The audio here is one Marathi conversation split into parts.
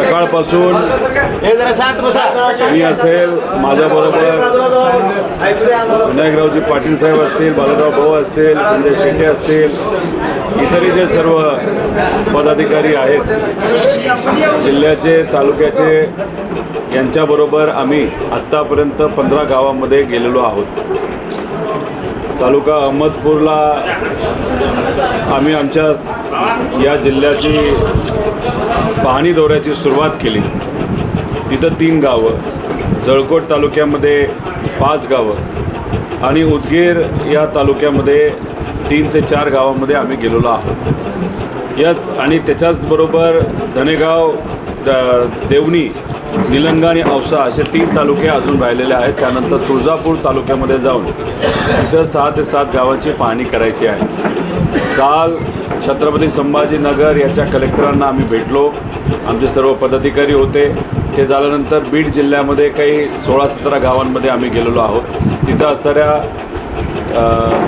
सकाळपासून मी असेल माझ्याबरोबर विनायकरावजी पाटील साहेब असतील बालाराव भाऊ असतील संजय शेट्टे असतील इतरही जे सर्व पदाधिकारी आहेत जिल्ह्याचे तालुक्याचे यांच्याबरोबर आम्ही आत्तापर्यंत पंधरा गावामध्ये गेलेलो आहोत. तालुका अहमदपूरला आम्ही आमच्या या जिल्ह्याची पाहणी दौऱ्याची सुरुवात केली. तिथं तीन गावं जळकोट तालुक्यामध्ये पाच गावं आणि उदगीर या तालुक्यामध्ये तीन ते चार गावामध्ये आम्ही गेलेलो आहोत. याच आणि त्याच्याचबरोबर धनेगाव द- देवणी निलंगा आणि औसा असे तीन तालुके अजून राहिलेले आहेत. त्यानंतर तुळजापूर तालुक्यामध्ये जाऊन तिथं सहा ते सात गावाची पाहणी करायची आहे. काल छत्रपती संभाजीनगर याच्या कलेक्टरांना आम्ही भेटलो. आमचे सर्व पदाधिकारी होते. ते झाल्यानंतर बीड जिल्ह्यामध्ये काही सोळा सतरा गावांमध्ये आम्ही गेलेलो आहोत. तिथं असणाऱ्या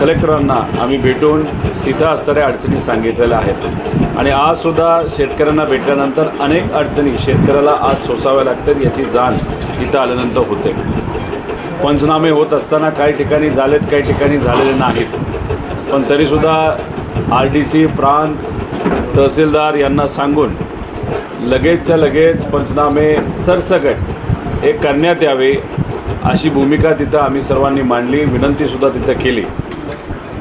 कलेक्टरांना आम्ही भेटून तिथं असणाऱ्या अडचणी सांगितलेल्या आहेत. आणि आजसुद्धा शेतकऱ्यांना भेटल्यानंतर अनेक अडचणी शेतकऱ्याला आज सोसाव्या लागतात याची जाण इथं आल्यानंतर होते. पंचनामे होत असताना काही ठिकाणी झालेत काही ठिकाणी झालेले नाहीत. पण तरीसुद्धा आर डी सी प्रांत तहसीलदार यांना सांगून लगेचच्या लगेच पंचनामे सरसकट हे करण्यात यावे अशी भूमिका तिथं आम्ही सर्वांनी मांडली विनंतीसुद्धा तिथं केली.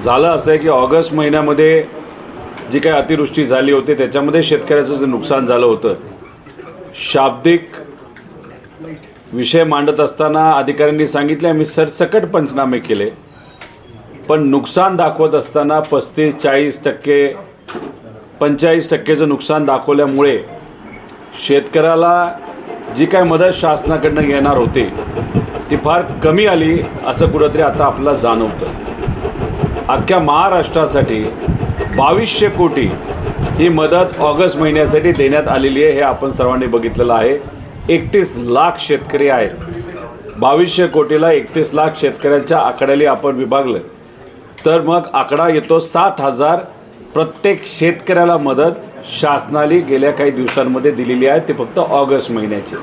झालं असं आहे की ऑगस्ट महिन्यामध्ये जी काही अतिवृष्टी झाली होती त्याच्यामध्ये शेतकऱ्याचं जे नुकसान झालं होतं शाब्दिक विषय मांडत असताना अधिकाऱ्यांनी सांगितले आम्ही सरसकट पंचनामे केले. पण नुकसान दाखवत असताना पस्तीस चाळीस टक्के पंचेचाळीस टक्केचं नुकसान दाखवल्यामुळे शेतकऱ्याला जी काय मदत शासनाकडनं येणार होती ती फार कमी आली असं कुठंतरी आता आपल्याला जाणवतं. अख्ख्या महाराष्ट्रासाठी बावीसशे कोटी ही मदत ऑगस्ट महिन्यासाठी देण्यात आलेली आहे हे आपण सर्वांनी बघितलेलं आहे. एकतीस लाख शेतकरी आहेत. बावीसशे कोटीला एकतीस लाख शेतकऱ्यांच्या आकड्याला आपण विभागलं. तर मग आकडा येतो सात हजार. प्रत्येक शेतकऱ्याला मदत शासनाने गेल्या काही दिवसांमध्ये दिलेली आहे. ते फक्त ऑगस्ट महिन्याचे.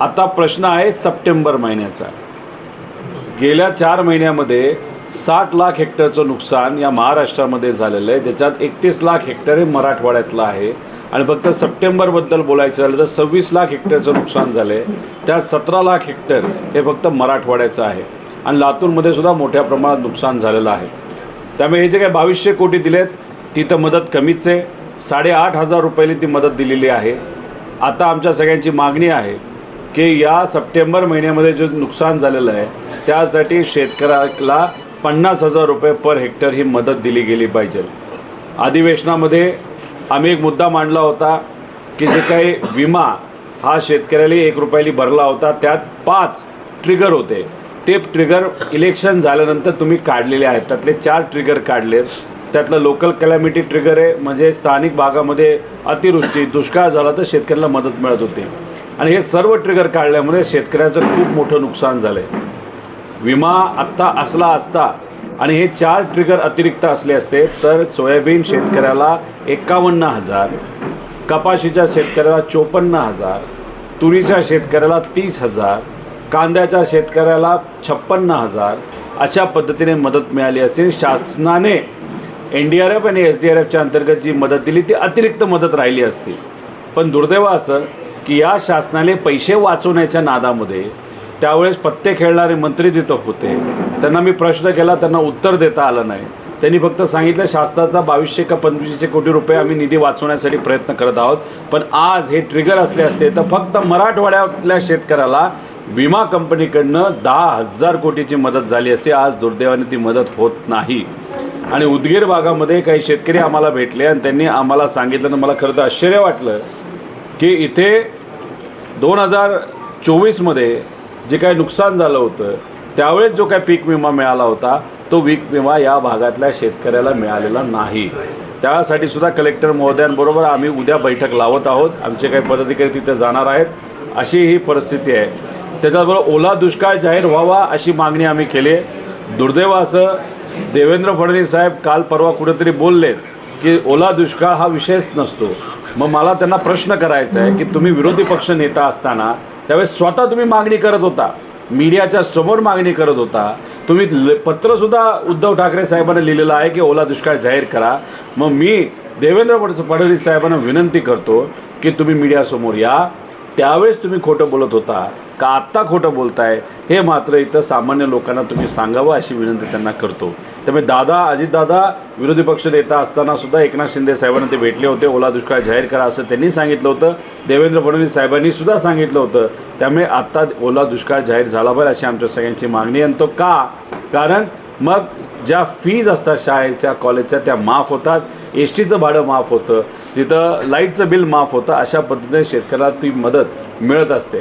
आता प्रश्न आहे सप्टेंबर महिन्याचा. गेल्या चार महिन्यामध्ये साठ लाख हेक्टरचं नुकसान या महाराष्ट्रामध्ये झालेलं आहे. ज्याच्यात एकतीस लाख हेक्टर हे मराठवाड्यातलं आहे. आणि फक्त सप्टेंबरबद्दल बोलायचं झालं तर सव्वीस लाख हेक्टरचं नुकसान झालं आहे त्यात सतरा लाख हेक्टर हे फक्त मराठवाड्याचं आहे. आणि लातूरमध्ये सुद्धा मोठ्या प्रमाणात नुकसान झालेलं आहे. त्यामुळे हे जे काही बावीसशे कोटी दिलेत ती तर मदत कमीच आहे. साडेआठ हजार रुपयाला ती मदत दिलेली आहे. आता आमच्या सगळ्यांची मागणी आहे की या सप्टेंबर महिन्यामध्ये जे नुकसान झालेलं आहे त्यासाठी शेतकऱ्याला पन्नास हजार रुपये पर हेक्टर ही मदत दिली गेली पाहिजे. अधिवेशनामध्ये आम्ही एक मुद्दा मांडला होता की जे काही विमा हा शेतकऱ्याला एक रुपयाली भरला होता त्यात पाच ट्रिगर होते. ते ट्रिगर इलेक्शन झाल्यानंतर तुम्ही काढलेले आहेत. त्यातले चार ट्रिगर काढले त्यातलं लोकल कॅलॅमिटी ट्रिगर आहे. म्हणजे स्थानिक भागामध्ये अतिवृष्टी दुष्काळ झाला तर शेतकऱ्याला मदत मिळत होती. आणि हे सर्व ट्रिगर काढल्यामुळे शेतकऱ्याचं खूप मोठं नुकसान झालं आहे विमा आत्ता असला असता आणि हे चार ट्रिगर अतिरिक्त असले असते तर सोयाबीन शेतकऱ्याला एकावन्न हजार कपाशीच्या शेतकऱ्याला चोपन्न हजार तुरीच्या शेतकऱ्याला तीस हजार कांद्याच्या शेतकऱ्याला छप्पन्न हजार अशा पद्धतीने मदत मिळाली असेल. शासनाने एन डी आर एफ आणि एस डी आर एफच्या अंतर्गत जी मदत दिली ती अतिरिक्त मदत राहिली असती. पण दुर्दैव असं की या शासनाने पैसे वाचवण्याच्या नादामध्ये त्यावेळेस पत्ते खेळणारे मंत्री तिथं होते. त्यांना मी प्रश्न केला त्यांना उत्तर देता आलं नाही. त्यांनी फक्त सांगितलं शासनाचा बावीसशे का पंचवीसशे कोटी रुपये आम्ही निधी वाचवण्यासाठी प्रयत्न करत आहोत. पण आज हे ट्रिगर असले असते तर फक्त मराठवाड्यातल्या शेतकऱ्याला विमा कंपनीकडनं दहा हजार कोटीची मदत झाली असते आज दुर्दैवाने ती मदत होत नाही. आणि उदगीर भागामध्ये काही शेतकरी आम्हाला भेटले आणि त्यांनी आम्हाला सांगितलं तर मला खरं तर आश्चर्य वाटलं की इथे दोन हजार चोवीसमध्ये जे काही नुकसान झालं होतं त्यावेळेस जो काय पीक विमा मिळाला होता तो पीक विमा या भागातल्या शेतकऱ्याला मिळालेला नाही. त्यासाठी सुद्धा कलेक्टर महोदयांबरोबर आम्ही उद्या बैठक लावत आहोत. आमचे काही पदाधिकारी तिथे जाणार आहेत. अशी ही परिस्थिती आहे. त्याच्याबरोबर ओला दुष्काळ जाहीर व्हावा अशी मागणी आम्ही केली. आहे दुर्दैव असं देवेंद्र फडणवीस साहेब काल परवा कुठेतरी बोललेत की ओला दुष्काळ हा विषयच नसतो. मग मला त्यांना प्रश्न करायचा आहे की तुम्ही विरोधी पक्ष नेता असताना त्यावेळेस स्वतः तुम्ही मागणी करत होता. मीडियाच्या समोर मागणी करत होता. तुम्ही ल- पत्रसुद्धा उद्धव ठाकरे साहेबांना लिहिलेलं आहे की ओला दुष्काळ जाहीर करा. मग मी देवेंद्र फड- फडणवीस साहेबांना विनंती करतो की तुम्ही मीडियासमोर या. त्यावेळेस तुम्ही खोटं बोलत होता का आत्ता खोटं बोलताय? हे मात्र इथं सामान्य लोकांना तुम्ही सांगावं अशी विनंती त्यांना करतो. त्यामुळे दादा अजितदादा विरोधी पक्ष नेता असताना सुद्धा एकनाथ शिंदे साहेबांना ते भेटले होते. ओला दुष्काळ जाहीर करा असं त्यांनी सांगितलं होतं. देवेंद्र फडणवीस साहेबांनी सुद्धा सांगितलं होतं. त्यामुळे आत्ता ओला दुष्काळ जाहीर झाला पाहिजे अशी आमच्या सगळ्यांची मागणी आणि तो का? कारण मग ज्या फीज असतात शाळेच्या कॉलेजच्या त्या माफ होतात. एस टीचं भाडं माफ होतं. तिथं लाईटचं बिल माफ होतं अशा पद्धतीने शेतकऱ्याला ती मदत मिळत असते.